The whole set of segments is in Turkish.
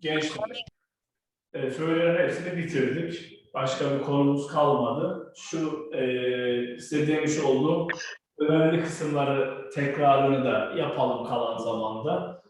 gençler. E, soruların hepsini bitirdik. Başka bir konumuz kalmadı. Şu e, size demiş olduğum önemli kısımları tekrarını da yapalım kalan zamanda.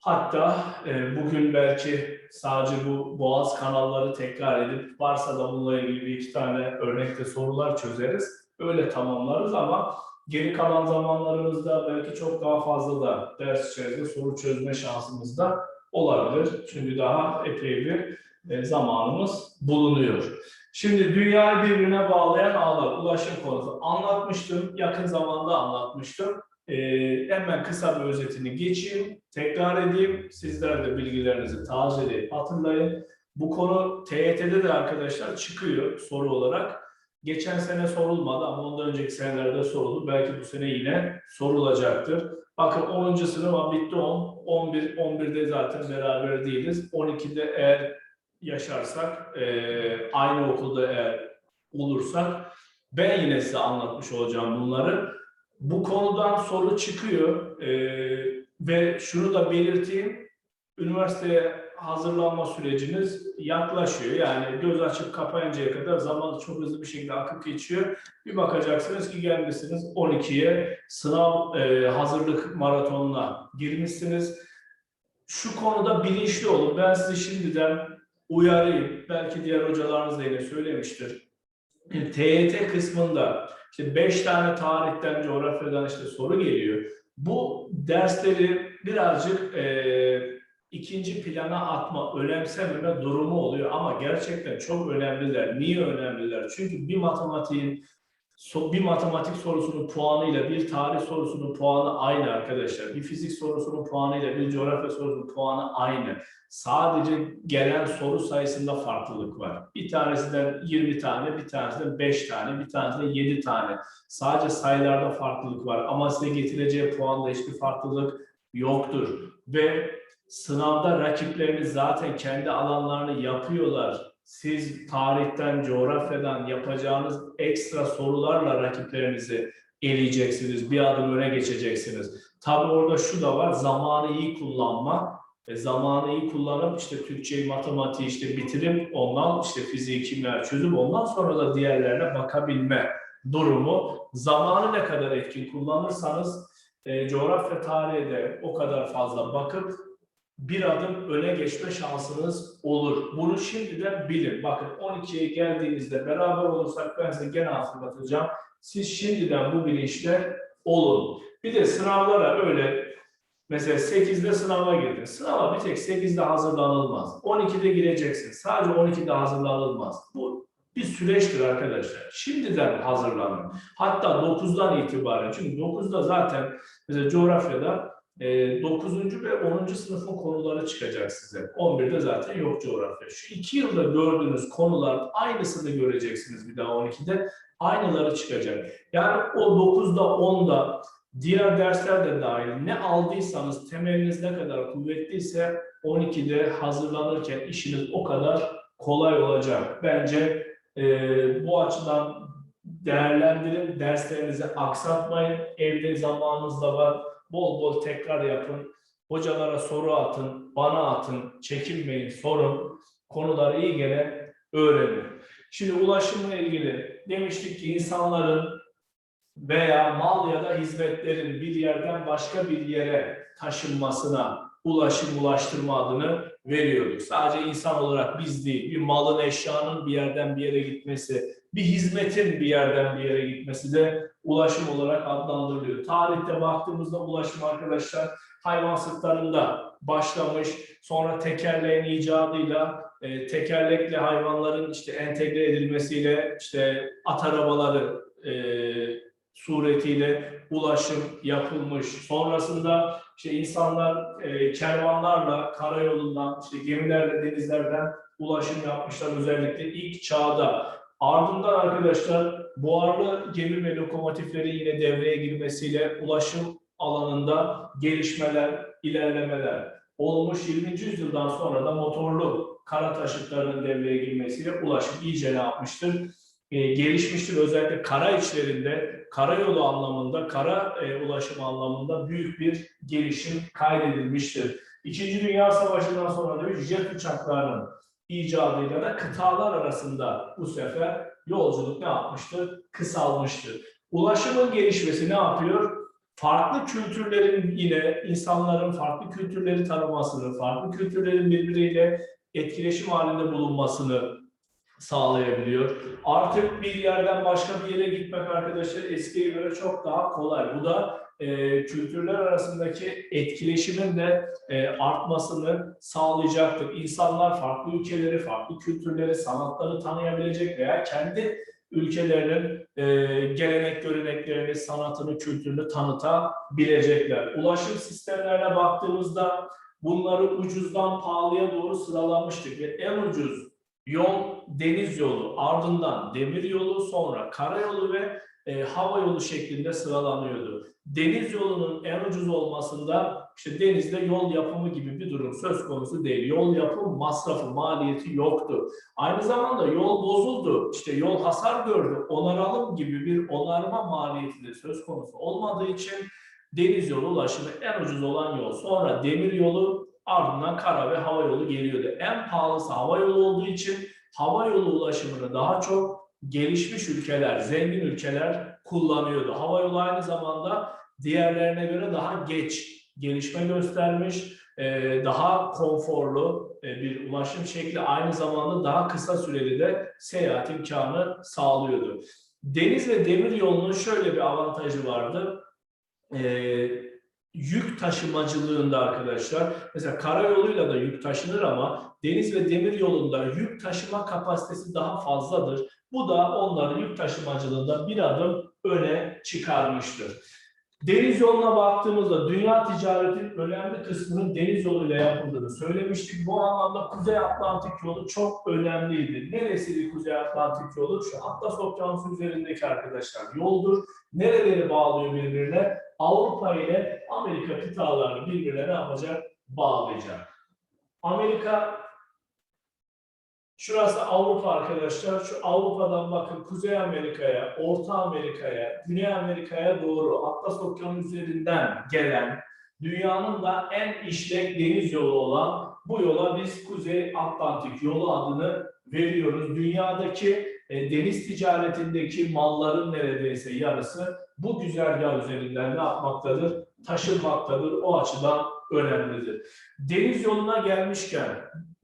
Hatta e, bugün belki sadece bu boğaz kanalları tekrar edip varsa da bununla ilgili bir iki tane örnekte sorular çözeriz. Öyle tamamlarız ama geri kalan zamanlarımızda belki çok daha fazla da ders içerisinde soru çözme şansımız da olabilir. Çünkü daha epey bir e, zamanımız bulunuyor. Şimdi dünyayı birbirine bağlayan ağlar, ulaşım konusu. Anlatmıştım, yakın zamanda anlatmıştım. Ee, hemen kısa bir özetini geçeyim, tekrar edeyim. Sizler de bilgilerinizi tazeleyip hatırlayın. Bu konu TYT'de de arkadaşlar çıkıyor soru olarak. Geçen sene sorulmadı ama ondan önceki senelerde soruldu. Belki bu sene yine sorulacaktır. Bakın 10. sınıfa bitti 10. 11, 11'de zaten beraber değiliz. 12'de eğer yaşarsak, e, aynı okulda eğer olursak ben yine size anlatmış olacağım bunları. Bu konudan soru çıkıyor e, ve şunu da belirteyim. Üniversiteye hazırlanma süreciniz yaklaşıyor. Yani göz açıp kapayıncaya kadar zaman çok hızlı bir şekilde akıp geçiyor. Bir bakacaksınız ki gelmişsiniz 12'ye sınav e, hazırlık maratonuna girmişsiniz. Şu konuda bilinçli olun. Ben sizi şimdiden uyarayım. Belki diğer hocalarınız da yine söylemiştir. E, TYT kısmında işte 5 tane tarihten, coğrafyadan işte soru geliyor. Bu dersleri birazcık e, ikinci plana atma, önemsememe durumu oluyor ama gerçekten çok önemliler. Niye önemliler? Çünkü bir matematiğin bir matematik sorusunun puanıyla bir tarih sorusunun puanı aynı arkadaşlar. Bir fizik sorusunun puanıyla bir coğrafya sorusunun puanı aynı. Sadece gelen soru sayısında farklılık var. Bir tanesinden 20 tane, bir tanesinden 5 tane, bir tanesinden 7 tane. Sadece sayılarda farklılık var ama size getireceği puanda hiçbir farklılık yoktur. Ve sınavda rakipleriniz zaten kendi alanlarını yapıyorlar. Siz tarihten, coğrafyadan yapacağınız ekstra sorularla rakiplerinizi eleyeceksiniz. Bir adım öne geçeceksiniz. Tabii orada şu da var, zamanı iyi kullanma. E, zamanı iyi kullanıp işte Türkçeyi, matematiği işte bitirip ondan işte fiziği, kimya çözüp ondan sonra da diğerlerine bakabilme durumu. Zamanı ne kadar etkin kullanırsanız e, coğrafya tarihe de o kadar fazla bakıp bir adım öne geçme şansınız olur. Bunu şimdiden bilin. Bakın 12'ye geldiğinizde beraber olursak ben size gene hatırlatacağım. Siz şimdiden bu bilinçle olun. Bir de sınavlara öyle mesela 8'de sınava girdin. Sınava bir tek 8'de hazırlanılmaz. 12'de gireceksin. Sadece 12'de hazırlanılmaz. Bu bir süreçtir arkadaşlar. Şimdiden hazırlanın. Hatta 9'dan itibaren. Çünkü 9'da zaten mesela coğrafyada e, 9. ve 10. sınıfın konuları çıkacak size. 11'de zaten yok coğrafya. Şu iki yılda gördüğünüz konular aynısını göreceksiniz bir daha 12'de. Aynıları çıkacak. Yani o 9'da 10'da diğer dersler de dahil ne aldıysanız temeliniz ne kadar kuvvetliyse 12'de hazırlanırken işiniz o kadar kolay olacak. Bence e, bu açıdan değerlendirin, derslerinizi aksatmayın. Evde zamanınız da var. Bol bol tekrar yapın. Hocalara soru atın, bana atın, çekinmeyin, sorun. Konuları iyi gene öğrenin. Şimdi ulaşımla ilgili demiştik ki insanların veya mal ya da hizmetlerin bir yerden başka bir yere taşınmasına ulaşım ulaştırma adını veriyorduk. Sadece insan olarak biz değil, bir malın eşyanın bir yerden bir yere gitmesi, bir hizmetin bir yerden bir yere gitmesi de ulaşım olarak adlandırılıyor. Tarihte baktığımızda ulaşım arkadaşlar hayvan sırtlarında başlamış, sonra tekerleğin icadıyla e, tekerlekli hayvanların işte entegre edilmesiyle işte at arabaları e, suretiyle ulaşım yapılmış. Sonrasında işte insanlar e, kervanlarla, karayolundan, işte gemilerle, denizlerden ulaşım yapmışlar özellikle ilk çağda. Ardından arkadaşlar buharlı gemi ve lokomotifleri yine devreye girmesiyle ulaşım alanında gelişmeler, ilerlemeler olmuş. 20. yüzyıldan sonra da motorlu kara taşıtlarının devreye girmesiyle ulaşım iyice ne yapmıştır? e, gelişmiştir. Özellikle kara içlerinde, karayolu anlamında, kara e, ulaşım anlamında büyük bir gelişim kaydedilmiştir. İkinci Dünya Savaşı'ndan sonra da jet uçaklarının icadıyla da kıtalar arasında bu sefer yolculuk ne yapmıştır? Kısalmıştır. Ulaşımın gelişmesi ne yapıyor? Farklı kültürlerin yine insanların farklı kültürleri tanımasını, farklı kültürlerin birbiriyle etkileşim halinde bulunmasını sağlayabiliyor. Artık bir yerden başka bir yere gitmek arkadaşlar eskiye göre çok daha kolay. Bu da e, kültürler arasındaki etkileşimin de e, artmasını sağlayacaktır. İnsanlar farklı ülkeleri, farklı kültürleri, sanatları tanıyabilecek veya kendi ülkelerinin e, gelenek, göreneklerini, sanatını, kültürünü tanıtabilecekler. Ulaşım sistemlerine baktığımızda bunları ucuzdan pahalıya doğru sıralamıştık ve en ucuz yol deniz yolu, ardından demir yolu, sonra karayolu ve e, hava yolu şeklinde sıralanıyordu. Deniz yolunun en ucuz olmasında işte denizde yol yapımı gibi bir durum söz konusu değil. Yol yapım masrafı, maliyeti yoktu. Aynı zamanda yol bozuldu, işte yol hasar gördü, onaralım gibi bir onarma maliyeti de söz konusu olmadığı için deniz yolu ulaşımı en ucuz olan yol. Sonra demir yolu ardından kara ve hava yolu geliyordu. En pahalısı hava yolu olduğu için hava yolu ulaşımını daha çok gelişmiş ülkeler, zengin ülkeler kullanıyordu. Hava yolu aynı zamanda diğerlerine göre daha geç gelişme göstermiş, e, daha konforlu e, bir ulaşım şekli aynı zamanda daha kısa süreli de seyahat imkanı sağlıyordu. Deniz ve demir yolunun şöyle bir avantajı vardı. E, yük taşımacılığında arkadaşlar, mesela karayoluyla da yük taşınır ama deniz ve demir yolunda yük taşıma kapasitesi daha fazladır. Bu da onların yük taşımacılığında bir adım öne çıkarmıştır. Deniz yoluna baktığımızda dünya ticaretinin önemli kısmının deniz yoluyla yapıldığını söylemiştik. Bu anlamda Kuzey Atlantik yolu çok önemliydi. Neresiydi Kuzey Atlantik yolu? Şu Atlas Okyanusu üzerindeki arkadaşlar yoldur. Nereleri bağlıyor birbirine? Avrupa ile Amerika kıtalarını birbirine ne yapacak? Bağlayacak. Amerika Şurası Avrupa arkadaşlar. Şu Avrupa'dan bakın Kuzey Amerika'ya, Orta Amerika'ya, Güney Amerika'ya doğru Atlas Okyanusu üzerinden gelen dünyanın da en işlek deniz yolu olan bu yola biz Kuzey Atlantik yolu adını veriyoruz. Dünyadaki e, deniz ticaretindeki malların neredeyse yarısı bu güzergah üzerinden ne yapmaktadır? Taşınmaktadır. O açıdan önemlidir. Deniz yoluna gelmişken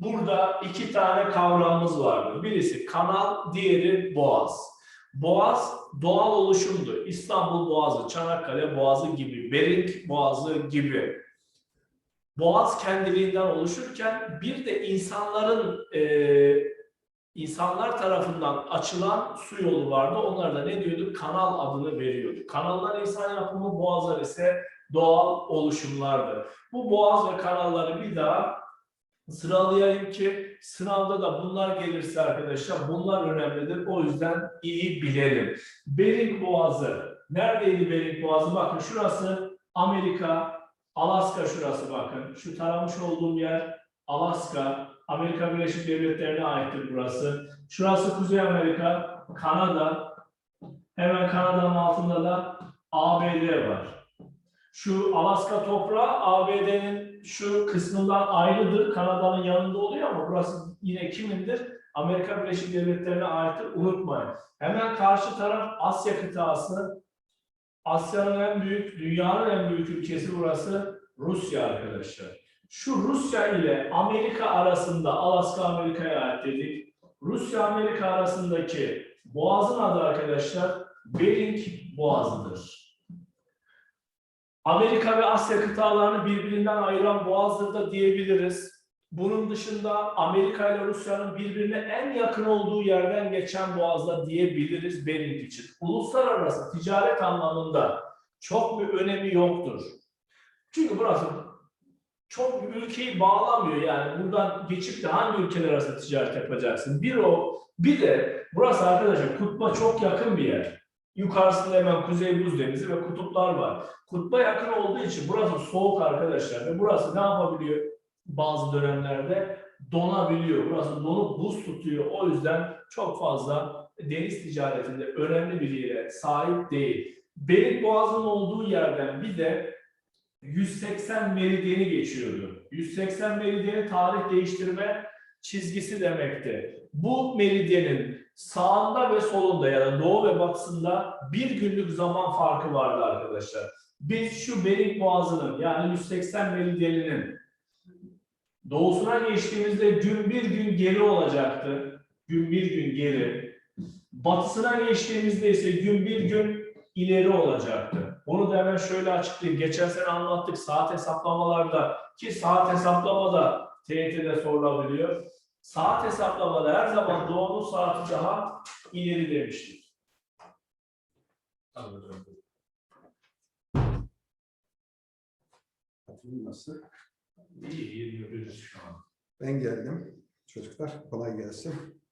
burada iki tane kavramımız vardır. Birisi kanal, diğeri boğaz. Boğaz doğal oluşumdu. İstanbul Boğazı, Çanakkale Boğazı gibi, Bering Boğazı gibi. Boğaz kendiliğinden oluşurken bir de insanların e, insanlar tarafından açılan su yolu vardı. Onlara da ne diyorduk? Kanal adını veriyorduk. Kanallar insan yapımı, boğazlar ise doğal oluşumlardı. Bu boğaz ve kanalları bir daha sıralayayım ki sınavda da bunlar gelirse arkadaşlar bunlar önemlidir. O yüzden iyi bilelim. Bering Boğazı. Neredeydi Bering Boğazı? Bakın şurası Amerika, Alaska şurası bakın. Şu taramış olduğum yer Alaska, Amerika Birleşik Devletleri'ne aittir burası. Şurası Kuzey Amerika, Kanada. Hemen Kanada'nın altında da ABD var. Şu Alaska toprağı ABD'nin şu kısmından ayrıdır. Kanada'nın yanında oluyor ama burası yine kimindir? Amerika Birleşik Devletleri'ne aittir. Unutmayın. Hemen karşı taraf Asya kıtası. Asya'nın en büyük, dünyanın en büyük ülkesi burası Rusya arkadaşlar. Şu Rusya ile Amerika arasında, Alaska Amerika'ya ait dedik. Rusya Amerika arasındaki boğazın adı arkadaşlar Bering Boğazı'dır. Amerika ve Asya kıtalarını birbirinden ayıran boğazdır da diyebiliriz. Bunun dışında Amerika ile Rusya'nın birbirine en yakın olduğu yerden geçen boğazda diyebiliriz Bering için. Uluslararası ticaret anlamında çok bir önemi yoktur. Çünkü burası çok bir ülkeyi bağlamıyor yani buradan geçip de hangi ülkeler arasında ticaret yapacaksın? Bir o, bir de burası arkadaşlar kutba çok yakın bir yer. Yukarısında hemen Kuzey Buz Denizi ve kutuplar var. Kutba yakın olduğu için burası soğuk arkadaşlar ve burası ne yapabiliyor? Bazı dönemlerde donabiliyor. Burası donup buz tutuyor. O yüzden çok fazla deniz ticaretinde önemli bir yere sahip değil. Bering Boğazı'nın olduğu yerden bir de 180 meridyeni geçiyordu. 180 meridyeni tarih değiştirme çizgisi demekti. Bu meridyenin sağında ve solunda ya da doğu ve batısında bir günlük zaman farkı vardı arkadaşlar. Biz şu Bering Boğazı'nın yani 180 meridyeninin doğusuna geçtiğimizde gün bir gün geri olacaktı. Gün bir gün geri. Batısına geçtiğimizde ise gün bir gün ileri olacaktı. Onu da hemen şöyle açıklayayım. Geçen sene anlattık saat hesaplamalarda ki saat hesaplamada TYT'de sorulabiliyor. Saat hesaplamada her zaman doğunun saati daha ileri demiştik. Tatilin nasıl? İyi, 21 şu an. Ben geldim. Çocuklar kolay gelsin.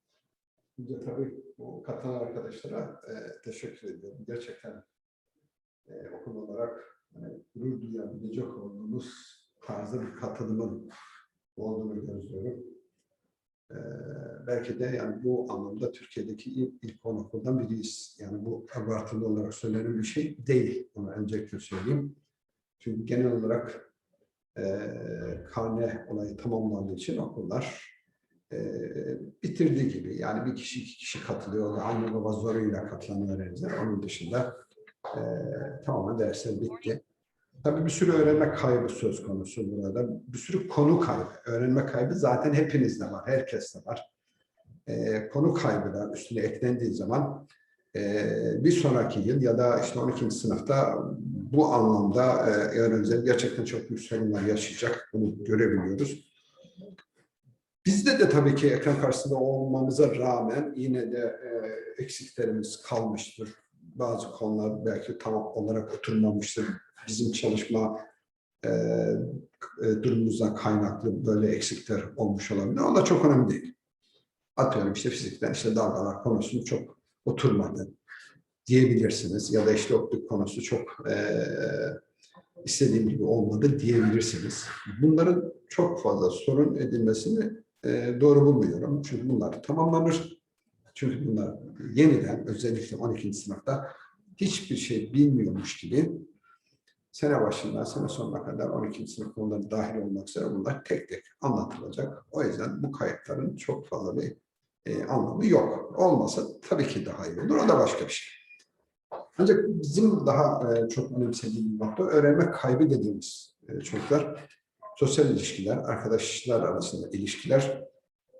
Önce tabii bu katılan arkadaşlara e, teşekkür ediyorum. Gerçekten e, okul olarak e, gurur duyabilecek olduğumuz tarzda bir katılımın olduğunu gözlüyorum. E, belki de yani bu anlamda Türkiye'deki ilk, ilk okuldan biriyiz. Yani bu abartılı olarak söylenen bir şey değil. Onu öncelikle söyleyeyim. Çünkü genel olarak e, karne olayı tamamlandığı için okullar e, bitirdiği gibi. Yani bir kişi iki kişi katılıyor. Anne baba zoruyla katılan. Onun dışında e, tamamen dersler bitti. Tabii bir sürü öğrenme kaybı söz konusu burada. Bir sürü konu kaybı. Öğrenme kaybı zaten hepinizde var. Herkeste var. E, konu kaybı da üstüne eklendiği zaman e, bir sonraki yıl ya da işte 12. sınıfta bu anlamda e, öğrenciler gerçekten çok büyük sorunlar yaşayacak. Bunu görebiliyoruz. Bizde de tabii ki ekran karşısında olmamıza rağmen yine de e, eksiklerimiz kalmıştır. Bazı konular belki tam olarak oturmamıştır. Bizim çalışma e, e, durumumuzdan kaynaklı böyle eksikler olmuş olabilir. O da çok önemli değil. Atıyorum işte fizikten işte dalgalar konusunu çok oturmadı diyebilirsiniz. Ya da işte optik konusu çok e, istediğim gibi olmadı diyebilirsiniz. Bunların çok fazla sorun edilmesini e, doğru bulmuyorum. Çünkü bunlar tamamlanır. Çünkü bunlar yeniden özellikle 12. sınıfta hiçbir şey bilmiyormuş gibi sene başından sene sonuna kadar 12. sınıf konuları dahil olmak üzere bunlar tek tek anlatılacak. O yüzden bu kayıtların çok fazla bir e, anlamı yok. Olmasa tabii ki daha iyi olur. O da başka bir şey. Ancak bizim daha e, çok önemsediğimiz nokta öğrenme kaybı dediğimiz e, çocuklar. Sosyal ilişkiler, arkadaşlar arasında ilişkiler,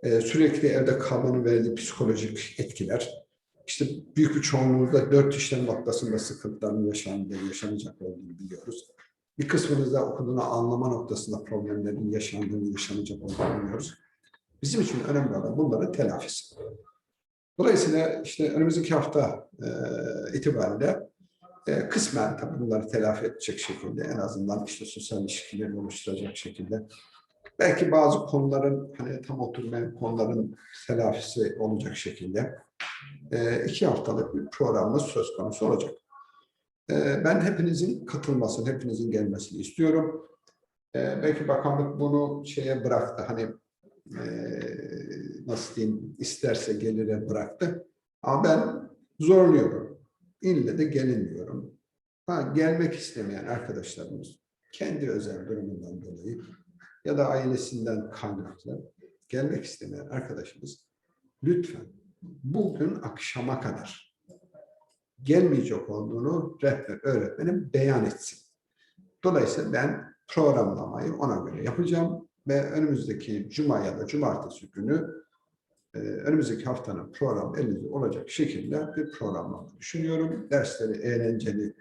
e, sürekli evde kalmanın verdiği psikolojik etkiler, işte büyük bir çoğunluğunda dört işlem noktasında sıkıntıların yaşandığı, yaşanacak olduğunu biliyoruz. Bir kısmımızda okuduğunu anlama noktasında problemlerin yaşandığını, yaşanacak olduğunu biliyoruz. Bizim için önemli olan bunların telafisi. Dolayısıyla işte önümüzdeki hafta e, itibariyle e, kısmen tabii bunları telafi edecek şekilde en azından işte sosyal ilişkileri oluşturacak şekilde belki bazı konuların hani tam oturmayan konuların telafisi olacak şekilde e, iki haftalık bir programımız söz konusu olacak. E, ben hepinizin katılmasını, hepinizin gelmesini istiyorum. E, belki bakanlık bunu şeye bıraktı hani nasıl diyeyim isterse gelire bıraktı. Ama ben zorluyorum. İlle de gelinmiyorum. Ha, gelmek istemeyen arkadaşlarımız kendi özel durumundan dolayı ya da ailesinden kaynaklı gelmek istemeyen arkadaşımız lütfen bugün akşama kadar gelmeyecek olduğunu rehber öğretmenim beyan etsin. Dolayısıyla ben programlamayı ona göre yapacağım ve önümüzdeki cuma ya da cumartesi günü e, önümüzdeki haftanın program elinizde olacak şekilde bir programlama düşünüyorum. Dersleri eğlenceli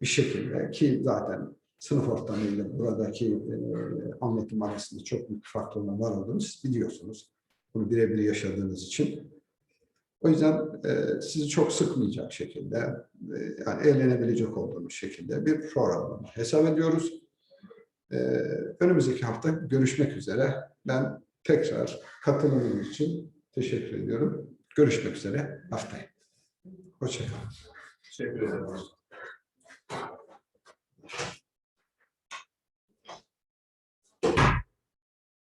bir şekilde ki zaten sınıf ortamıyla buradaki e, anlatım arasında çok büyük farklılıklar var olduğunu siz biliyorsunuz. Bunu birebir yaşadığınız için. O yüzden e, sizi çok sıkmayacak şekilde, e, yani eğlenebilecek olduğumuz şekilde bir programlama hesap ediyoruz. Ee, önümüzdeki hafta görüşmek üzere. Ben tekrar katılımınız için teşekkür ediyorum. Görüşmek üzere haftaya. Hoşçakalın. Teşekkür ederim.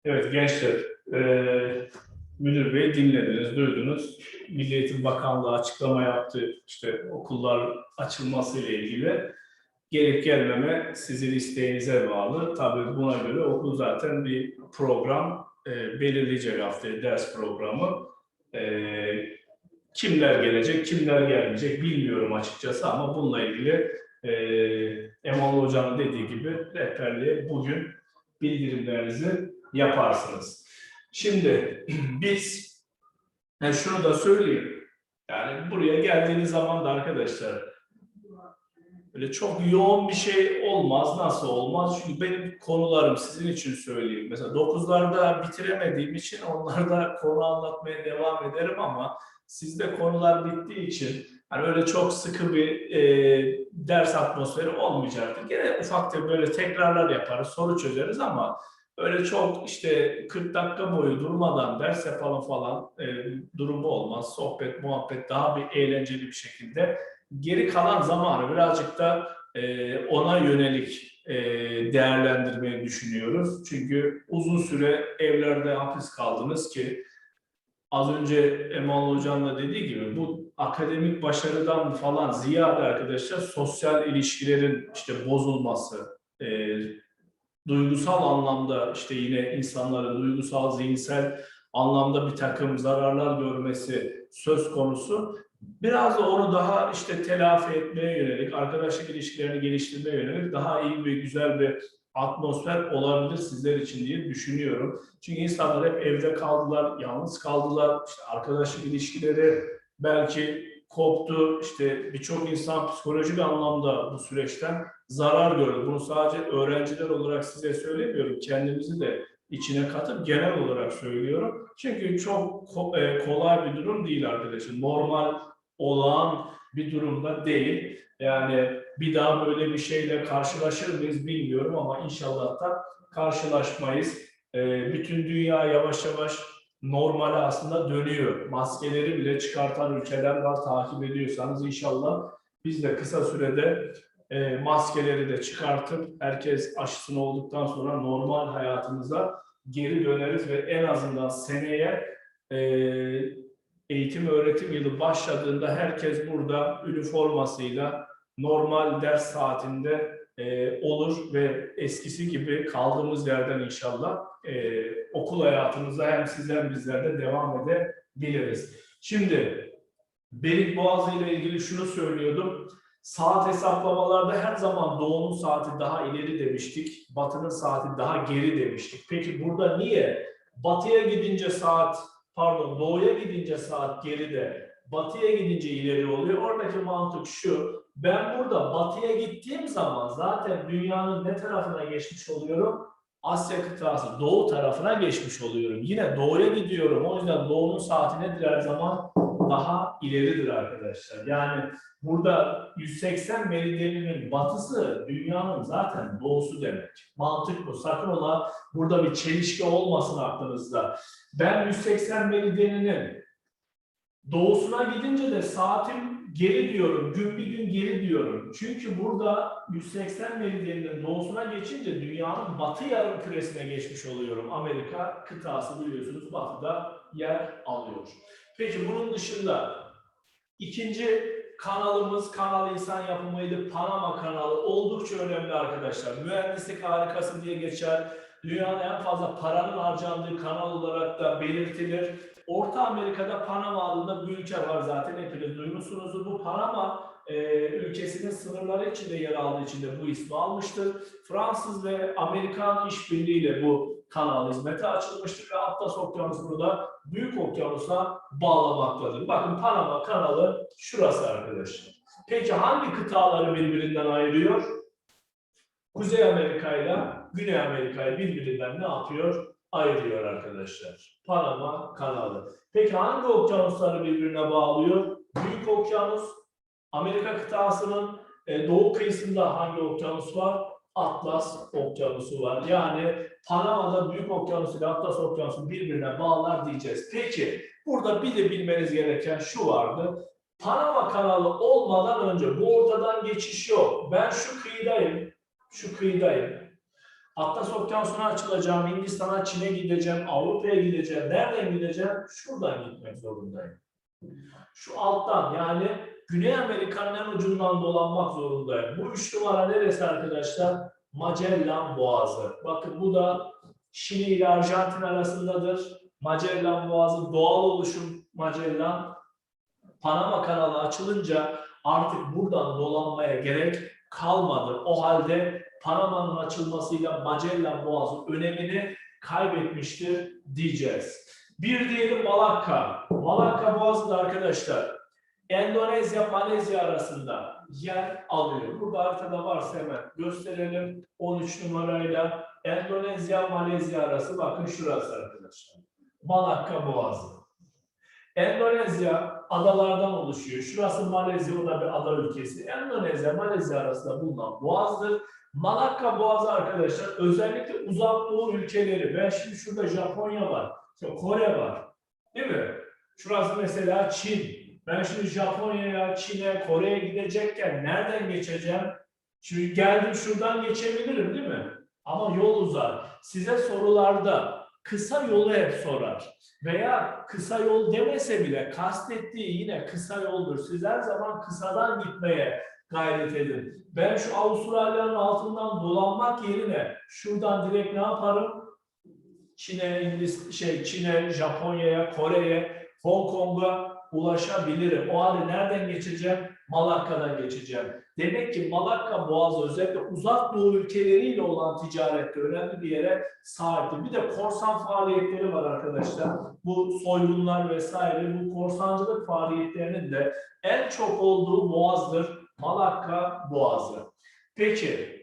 Evet gençler, eee Müdür Bey dinlediniz, duydunuz. Milli Eğitim Bakanlığı açıklama yaptı işte okullar açılması ile ilgili. gelip gelmeme sizin isteğinize bağlı. Tabii buna göre okul zaten bir program e, belirleyecek haftaya ders programı. E, kimler gelecek, kimler gelmeyecek bilmiyorum açıkçası ama bununla ilgili e, Emal Hoca'nın dediği gibi rehberliğe bugün bildirimlerinizi yaparsınız. Şimdi biz yani şunu da söyleyeyim. Yani buraya geldiğiniz zaman da arkadaşlar böyle çok yoğun bir şey olmaz. Nasıl olmaz? Çünkü benim konularım sizin için söyleyeyim. Mesela 9'larda bitiremediğim için onlarda konu anlatmaya devam ederim ama sizde konular bittiği için hani öyle çok sıkı bir e, ders atmosferi olmayacaktır. Gene ufak böyle tekrarlar yaparız, soru çözeriz ama öyle çok işte 40 dakika boyu durmadan ders yapalım falan e, durumu olmaz. Sohbet, muhabbet daha bir eğlenceli bir şekilde. Geri kalan zamanı birazcık da e, ona yönelik e, değerlendirmeyi düşünüyoruz. Çünkü uzun süre evlerde hapis kaldınız ki az önce Emal Hocam da dediği gibi bu akademik başarıdan falan ziyade arkadaşlar sosyal ilişkilerin işte bozulması, e, duygusal anlamda işte yine insanların duygusal, zihinsel anlamda bir takım zararlar görmesi söz konusu. Biraz da onu daha işte telafi etmeye yönelik, arkadaşlık ilişkilerini geliştirmeye yönelik daha iyi bir güzel bir atmosfer olabilir sizler için diye düşünüyorum. Çünkü insanlar hep evde kaldılar, yalnız kaldılar. İşte arkadaşlık ilişkileri belki koptu. İşte birçok insan psikolojik anlamda bu süreçten zarar gördü. Bunu sadece öğrenciler olarak size söylemiyorum. Kendimizi de içine katıp genel olarak söylüyorum. Çünkü çok e, kolay bir durum değil arkadaşım. Normal, olağan bir durumda değil. Yani bir daha böyle bir şeyle karşılaşır mıyız bilmiyorum ama inşallah da karşılaşmayız. E, bütün dünya yavaş yavaş normale aslında dönüyor. Maskeleri bile çıkartan ülkeler var takip ediyorsanız inşallah biz de kısa sürede e, maskeleri de çıkartıp herkes aşısını olduktan sonra normal hayatımıza geri döneriz ve en azından seneye e, eğitim öğretim yılı başladığında herkes burada üniformasıyla normal ders saatinde e, olur ve eskisi gibi kaldığımız yerden inşallah e, okul hayatımıza hem sizler bizler de devam edebiliriz. Şimdi Belik Boğazı ile ilgili şunu söylüyordum. Saat hesaplamalarda her zaman doğunun saati daha ileri demiştik, batının saati daha geri demiştik. Peki burada niye batıya gidince saat, pardon doğuya gidince saat geride, batıya gidince ileri oluyor? Oradaki mantık şu, ben burada batıya gittiğim zaman zaten dünyanın ne tarafına geçmiş oluyorum? Asya kıtası doğu tarafına geçmiş oluyorum. Yine doğuya gidiyorum. O yüzden doğunun saati nedir her zaman? Daha ileridir arkadaşlar. Yani burada 180 meridyeninin batısı dünyanın zaten doğusu demek. Mantık bu. Sakın ola burada bir çelişki olmasın aklınızda. Ben 180 meridyeninin doğusuna gidince de saatim geri diyorum. Gün bir gün geri diyorum. Çünkü burada 180 meridyeninin doğusuna geçince dünyanın batı yarım küresine geçmiş oluyorum. Amerika kıtası biliyorsunuz batıda yer alıyor. Peki bunun dışında ikinci kanalımız Kanal İnsan Yapımıydı. Panama kanalı oldukça önemli arkadaşlar. Mühendislik harikası diye geçer. Dünyanın en fazla paranın harcandığı kanal olarak da belirtilir. Orta Amerika'da Panama adında bir ülke var zaten hepiniz duymuşsunuzdur. Bu Panama e, ülkesinin sınırları içinde yer aldığı için de bu ismi almıştır. Fransız ve Amerikan işbirliğiyle bu kanal hizmete açılmıştır ve Atlas Okyanusu'nu da Büyük Okyanus'a bağlamaktadır. Bakın Panama kanalı şurası arkadaşlar. Peki hangi kıtaları birbirinden ayırıyor? Kuzey Amerika ile Güney Amerika'yı birbirinden ne yapıyor? Ayırıyor arkadaşlar. Panama kanalı. Peki hangi okyanusları birbirine bağlıyor? Büyük Okyanus, Amerika kıtasının e, doğu kıyısında hangi okyanus var? Atlas Okyanusu var. Yani Panama'da Büyük Okyanus ile Atlas Okyanusu birbirine bağlar diyeceğiz. Peki burada bir de bilmeniz gereken şu vardı. Panama kanalı olmadan önce bu ortadan geçiş yok. Ben şu kıyıdayım, şu kıyıdayım. Atlas Okyanusu'na açılacağım, Hindistan'a, Çin'e gideceğim, Avrupa'ya gideceğim. Nereden gideceğim? Şuradan gitmek zorundayım. Şu alttan yani Güney Amerika'nın en ucundan dolanmak zorundayım. Bu üç numara neresi arkadaşlar? Magellan Boğazı. Bakın bu da Şili ile Arjantin arasındadır. Magellan Boğazı doğal oluşum Magellan. Panama kanalı açılınca artık buradan dolanmaya gerek kalmadı. O halde Panama'nın açılmasıyla Magellan Boğazı önemini kaybetmiştir diyeceğiz. Bir diğeri Malakka. Malakka Boğazı da arkadaşlar Endonezya, Malezya arasında yer alıyor. Burada haritada varsa hemen gösterelim. 13 numarayla Endonezya, Malezya arası bakın şurası arkadaşlar. Malakka Boğazı. Endonezya adalardan oluşuyor. Şurası Malezya, o da bir ada ülkesi. Endonezya, Malezya arasında bulunan boğazdır. Malakka Boğazı arkadaşlar özellikle uzak doğu ülkeleri. Ben şimdi şurada Japonya var, işte Kore var. Değil mi? Şurası mesela Çin. Ben şimdi Japonya'ya, Çin'e, Kore'ye gidecekken nereden geçeceğim? Şimdi geldim şuradan geçebilirim değil mi? Ama yol uzar. Size sorularda kısa yolu hep sorar. Veya kısa yol demese bile kastettiği yine kısa yoldur. Siz her zaman kısadan gitmeye gayret edin. Ben şu Avustralya'nın altından dolanmak yerine şuradan direkt ne yaparım? Çin'e, İngiliz, şey Çin'e, Japonya'ya, Kore'ye, Hong Kong'a ulaşabilirim. O halde nereden geçeceğim? Malakka'dan geçeceğim. Demek ki Malakka Boğazı özellikle uzak doğu ülkeleriyle olan ticarette önemli bir yere sahiptir. Bir de korsan faaliyetleri var arkadaşlar. Bu soygunlar vesaire bu korsancılık faaliyetlerinin de en çok olduğu boğazdır. Malakka Boğazı. Peki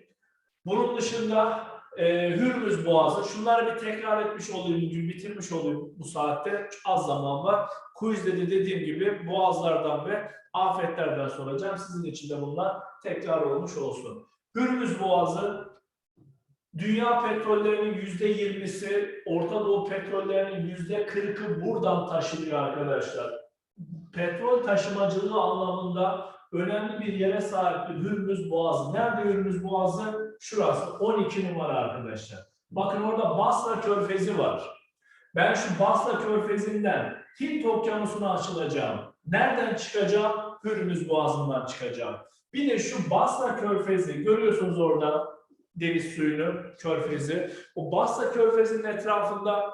bunun dışında e, Hürmüz Boğazı. Şunları bir tekrar etmiş olayım, bitirmiş olayım bu saatte. Az zaman var. Quiz'de de dediğim gibi boğazlardan ve afetlerden soracağım. Sizin için de bunlar tekrar olmuş olsun. Hürmüz Boğazı dünya petrollerinin yüzde yirmisi, Orta Doğu petrollerinin yüzde kırkı buradan taşınıyor arkadaşlar. Petrol taşımacılığı anlamında önemli bir yere sahip Hürmüz Boğazı. Nerede Hürmüz Boğazı? Şurası 12 numara arkadaşlar. Bakın orada Basra Körfezi var. Ben şu Basra Körfezi'nden Hint Okyanusu'na açılacağım. Nereden çıkacağım? Hürmüz Boğazı'ndan çıkacağım. Bir de şu Basra Körfezi görüyorsunuz orada deniz suyunu, körfezi. O Basra Körfezi'nin etrafında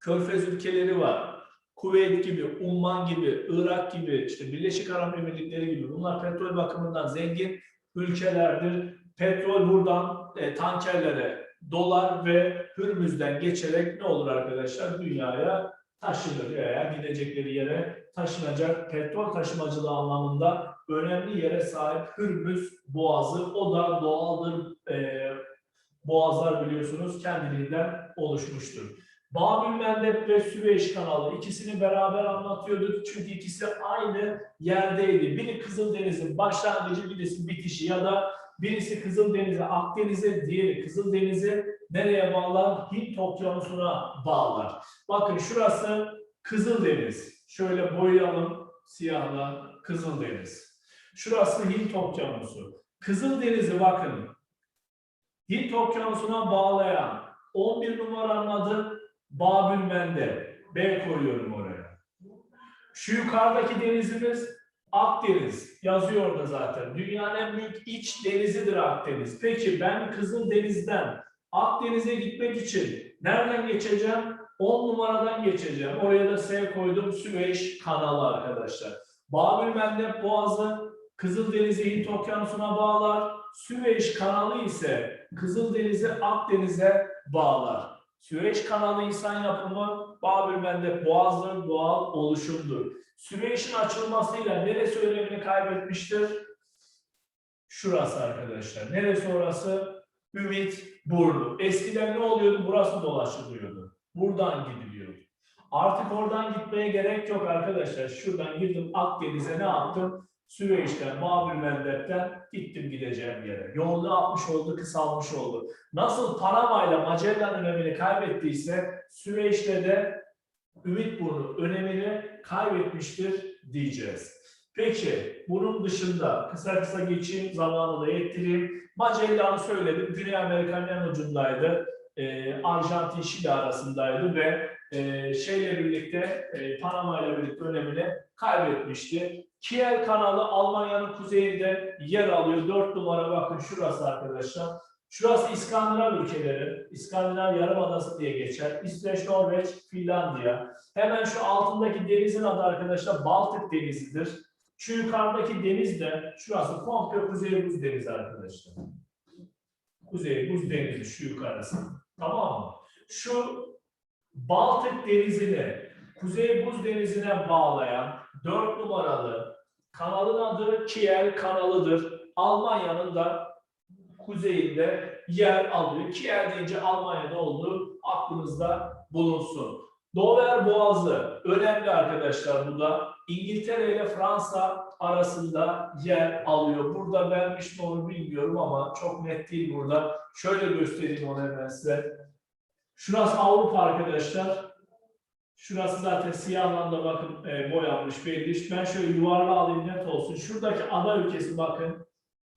körfez ülkeleri var. Kuveyt gibi, Umman gibi, Irak gibi, işte Birleşik Arap Emirlikleri gibi bunlar petrol bakımından zengin ülkelerdir. Petrol buradan e, tankerlere dolar ve Hürmüz'den geçerek ne olur arkadaşlar? Dünyaya taşınır veya gidecekleri yere taşınacak petrol taşımacılığı anlamında önemli yere sahip Hürmüz Boğazı. O da doğaldır. E, boğazlar biliyorsunuz kendiliğinden oluşmuştur. Babil Mendeb ve Süveyş kanalı ikisini beraber anlatıyorduk çünkü ikisi aynı yerdeydi. Biri Kızıldeniz'in başlangıcı, birisi bitişi ya da birisi Kızıldeniz'e, Akdeniz'e, diğeri Kızıldeniz'e nereye bağlar? Hint Okyanusu'na bağlar. Bakın şurası Kızıldeniz. Şöyle boyayalım siyahla Kızıldeniz. Şurası Hint Okyanusu. Kızıldeniz'i bakın Hint Okyanusu'na bağlayan 11 numaranın adı Babül Mendeb. B koyuyorum oraya. Şu yukarıdaki denizimiz Akdeniz. Yazıyor orada zaten. Dünyanın en büyük iç denizidir Akdeniz. Peki ben Kızıldeniz'den Akdeniz'e gitmek için nereden geçeceğim? 10 numaradan geçeceğim. Oraya da S koydum. Süveyş kanalı arkadaşlar. Babül Mendeb Boğazı Kızıldeniz'i Hint Okyanusu'na bağlar. Süveyş kanalı ise Kızıldeniz'i Akdeniz'e bağlar. Süveyş kanalı insan yapımı, Babül Mendeb Boğazı'nın doğal oluşumdur. Süveyş'in açılmasıyla neresi önemini kaybetmiştir? Şurası arkadaşlar. Neresi orası? Ümit Burnu. Eskiden ne oluyordu? Burası dolaşılıyordu. Buradan gidiliyordu. Artık oradan gitmeye gerek yok arkadaşlar. Şuradan girdim Akdeniz'e ne yaptım? Süveyş'ten, Babül Mendeb'den gittim gideceğim yere. Yol ne yapmış oldu? Kısalmış oldu. Nasıl Panama ile Magellan önemini kaybettiyse Süveyş'te de Ümitburnu önemini kaybetmiştir diyeceğiz. Peki bunun dışında kısa kısa geçeyim zamanı da yettireyim. Magellan'ı söyledim. Güney Amerika'nın en ucundaydı. e, Arjantin Şili arasındaydı ve e, şeyle birlikte e, Panama ile birlikte önemini kaybetmişti. Kiel kanalı Almanya'nın kuzeyinde yer alıyor. Dört numara bakın şurası arkadaşlar. Şurası İskandinav ülkeleri, İskandinav Yarımadası diye geçer. İsveç, Norveç, Finlandiya. Hemen şu altındaki denizin adı arkadaşlar Baltık Denizi'dir. Şu yukarıdaki deniz de şurası komple Kuzey Buz Denizi arkadaşlar. Kuzey Buz Denizi şu yukarısı. Tamam mı? Şu Baltık Denizi'ni Kuzey Buz Denizi'ne bağlayan dört numaralı kanalın adı Kiel kanalıdır. Almanya'nın da kuzeyinde yer alıyor. Kiel deyince Almanya'da olduğu aklınızda bulunsun. Dover Boğazı önemli arkadaşlar bu da. İngiltere ile Fransa arasında yer alıyor. Burada vermiş mi onu bilmiyorum ama çok net değil burada. Şöyle göstereyim onu hemen size. Şurası Avrupa arkadaşlar. Şurası zaten siyahla da bakın e, boyanmış belli. Ben şöyle yuvarlı alayım net olsun. Şuradaki ada ülkesi bakın.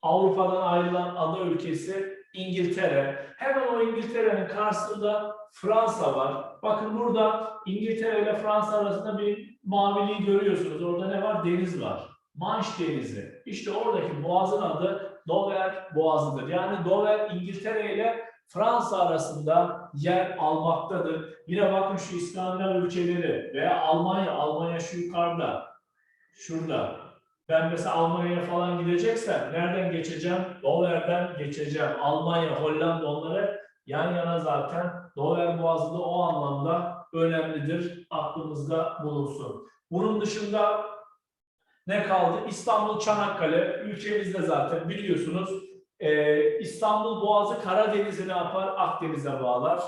Avrupa'dan ayrılan ada ülkesi İngiltere. Hemen o İngiltere'nin karşısında Fransa var. Bakın burada İngiltere ile Fransa arasında bir maviliği görüyorsunuz. Orada ne var? Deniz var. Manş Denizi. İşte oradaki boğazın adı Dover Boğazı'dır. Yani Dover İngiltere ile Fransa arasında yer almaktadır. Yine bakın şu İskandinav ülkeleri veya Almanya, Almanya şu yukarıda, şurada. Ben mesela Almanya'ya falan gideceksem nereden geçeceğim? Dover'den geçeceğim. Almanya, Hollanda onları yan yana zaten. Dover Boğazı da o anlamda önemlidir. Aklımızda bulunsun. Bunun dışında ne kaldı? İstanbul, Çanakkale. Ülkemizde zaten biliyorsunuz. Ee, İstanbul Boğazı Karadeniz'i ne yapar? Akdeniz'e bağlar.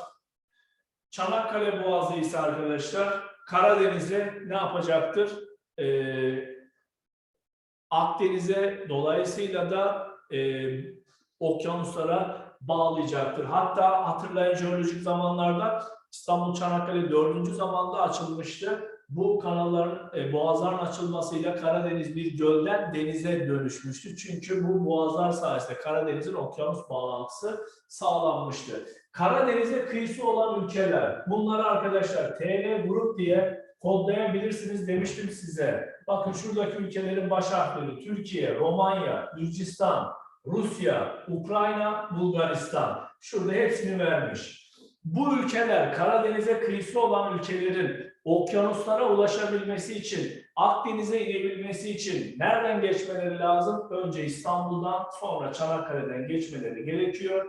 Çanakkale Boğazı ise arkadaşlar Karadeniz'e ne yapacaktır? Ee, Akdeniz'e dolayısıyla da e, okyanuslara bağlayacaktır. Hatta hatırlayın jeolojik zamanlarda İstanbul Çanakkale 4. zamanda açılmıştı. Bu kanalların, e, boğazların açılmasıyla Karadeniz bir gölden denize dönüşmüştü. Çünkü bu boğazlar sayesinde Karadeniz'in okyanus bağlantısı sağlanmıştı. Karadeniz'e kıyısı olan ülkeler, bunları arkadaşlar TL grup diye kodlayabilirsiniz demiştim size. Bakın şuradaki ülkelerin baş harfleri Türkiye, Romanya, Gürcistan, Rusya, Ukrayna, Bulgaristan. Şurada hepsini vermiş. Bu ülkeler Karadeniz'e kıyısı olan ülkelerin okyanuslara ulaşabilmesi için, Akdeniz'e inebilmesi için nereden geçmeleri lazım? Önce İstanbul'dan sonra Çanakkale'den geçmeleri gerekiyor.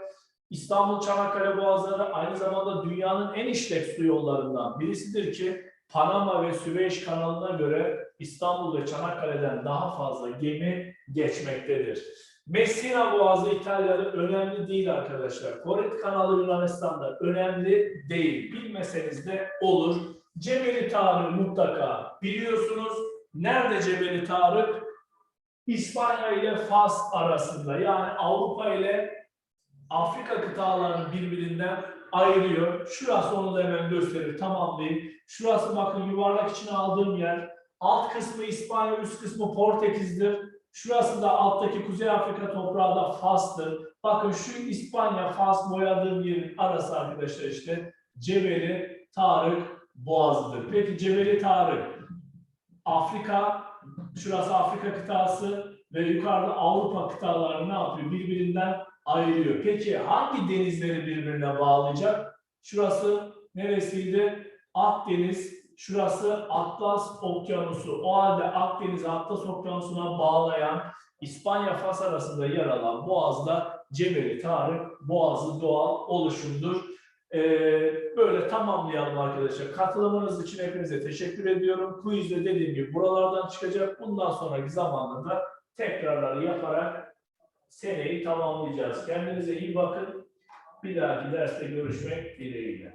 İstanbul Çanakkale Boğazları aynı zamanda dünyanın en işlek su yollarından birisidir ki Panama ve Süveyş kanalına göre İstanbul ve Çanakkale'den daha fazla gemi geçmektedir. Messina Boğazı İtalya'da önemli değil arkadaşlar. Korit kanalı Yunanistan'da önemli değil. Bilmeseniz de olur. Cebeli Tarık mutlaka biliyorsunuz. Nerede Cebeli Tarık? İspanya ile Fas arasında yani Avrupa ile Afrika kıtalarını birbirinden ayırıyor. Şurası onu da hemen gösterir. Tamamlayayım. Şurası bakın yuvarlak içine aldığım yer. Alt kısmı İspanya, üst kısmı Portekiz'dir. Şurası da alttaki Kuzey Afrika toprağı da Fas'tır. Bakın şu İspanya, Fas boyadığım yerin arası arkadaşlar işte Cebeli Tarık Boğazı'dır. Peki Cebeli Tarık Afrika, şurası Afrika kıtası ve yukarıda Avrupa kıtalarını ne yapıyor? Birbirinden ayırıyor. Peki hangi denizleri birbirine bağlayacak? Şurası neresiydi? Akdeniz, şurası Atlas Okyanusu. O halde Akdeniz Atlas Okyanusu'na bağlayan İspanya Fas arasında yer alan Boğaz'da Cebeli Tarık Boğazı doğal oluşumdur. Ee, böyle tamamlayalım arkadaşlar. Katılımınız için hepinize teşekkür ediyorum. Quizde dediğim gibi buralardan çıkacak. Bundan sonraki zamanda da tekrarları yaparak seneyi tamamlayacağız. Kendinize iyi bakın. Bir dahaki derste görüşmek dileğiyle.